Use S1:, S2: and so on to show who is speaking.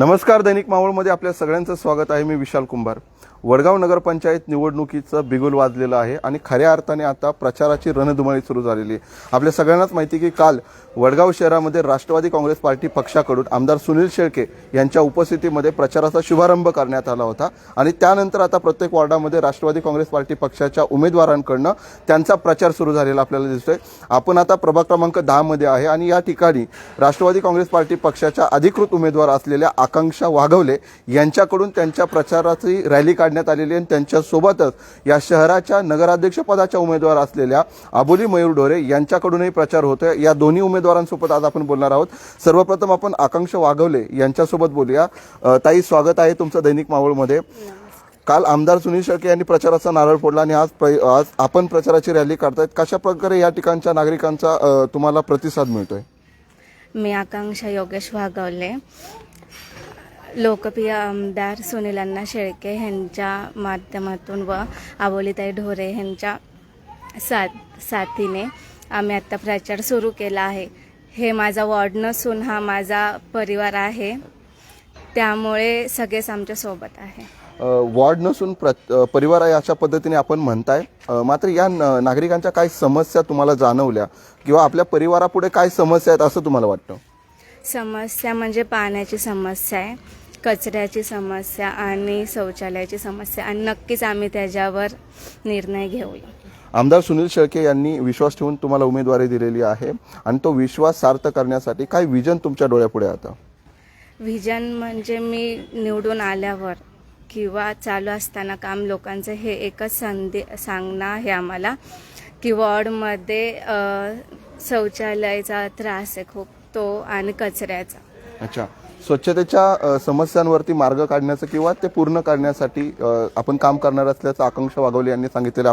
S1: नमस्कार दैनिक मावळमध्ये आपल्या सगळ्यांचं स्वागत आहे मी विशाल कुंभार. वडगाव नगरपंचायत निवडणुकीचं बिगुल वाजलेलं आहे आणि खऱ्या अर्थाने आता प्रचाराची रणधुमाळी सुरू झालेली आहे. आपल्या सगळ्यांनाच माहिती आहे की काल वडगाव शहरामध्ये राष्ट्रवादी काँग्रेस पार्टी पक्षाकडून आमदार सुनील शेळके यांच्या उपस्थितीमध्ये प्रचाराचा शुभारंभ करण्यात आला होता. आणि त्यानंतर आता प्रत्येक वॉर्डामध्ये राष्ट्रवादी काँग्रेस पार्टी पक्षाच्या उमेदवारांकडनं त्यांचा प्रचार सुरू झालेला आपल्याला दिसतोय. आपण आता प्रभाग क्रमांक दहामध्ये आहे आणि या ठिकाणी राष्ट्रवादी काँग्रेस पार्टी पक्षाच्या अधिकृत उमेदवार असलेल्या आकांक्षा वाघवले यांच्याकडून त्यांच्या प्रचाराची रॅली काढण्यात आलेली आणि त्यांच्यासोबतच या शहराच्या नगराध्यक्षपदाच्या उमेदवार असलेल्या आबोली मयूर ढोरे यांच्याकडूनही प्रचार होतोय. या दोन्ही उमेदवारांसोबत आज आपण बोलणार आहोत. सर्वप्रथम आपण आकांक्षा वाघवले यांच्यासोबत बोलूया. ताई स्वागत आहे तुमचं दैनिक मावळमध्ये काल आमदार सुनील शेळके यांनी प्रचाराचा नारळ फोडला आणि आज आज आपण प्रचाराची रॅली काढतायत. कशा प्रकारे या ठिकाणच्या नागरिकांचा तुम्हाला प्रतिसाद मिळतोय?
S2: मी आकांक्षा योगेश वागवले लोकप्रिय आमदार सुनील अण्णा शेळके यांच्या माध्यमातून व आबोलीताई ढोरे यांच्या साथ साथीने आम्ही आत्ता प्रचार सुरू केला आहे. हे माझा वॉर्ड नसून हा माझा परिवार आहे. त्यामुळे सगळेच आमच्यासोबत आहे.
S1: वॉर्ड नसून प्र परिवार आहे अशा पद्धतीने आपण म्हणताय. मात्र या न- नागरिकांच्या काही समस्या तुम्हाला जाणवल्या? किंवा आपल्या परिवारापुढे काय समस्या आहेत असं तुम्हाला वाटतं?
S2: समस्या म्हणजे पाण्याची समस्या आहे. कचऱ्याची समस्या आणि शौचालयाची समस्या आणि नक्कीच आम्ही त्याच्यावर निर्णय घेऊया
S1: आमदार सुनील शेळके यांनी विश्वास ठेवून तुम्हाला उमेदवारी दिलेली आहे. आणि तो विश्वास सार्थ करण्यासाठी काय विजन तुमच्या डोळ्यापुढे आता?
S2: व्हिजन म्हणजे मी निवडून आल्यावर किंवा चालू असताना काम लोकांचं हे एकच संधी सांगणं आहे आम्हाला की वॉर्डमध्ये शौचालयाचा त्रास आहे खूप तो आणि कचऱ्याचा.
S1: अच्छा. स्वच्छतेच्या समस्यांवरती मार्ग काढण्याचं किंवा ते पूर्ण करण्यासाठी आपण काम करणार असल्याचं आकांक्षा वागवले यांनी सांगितलेलं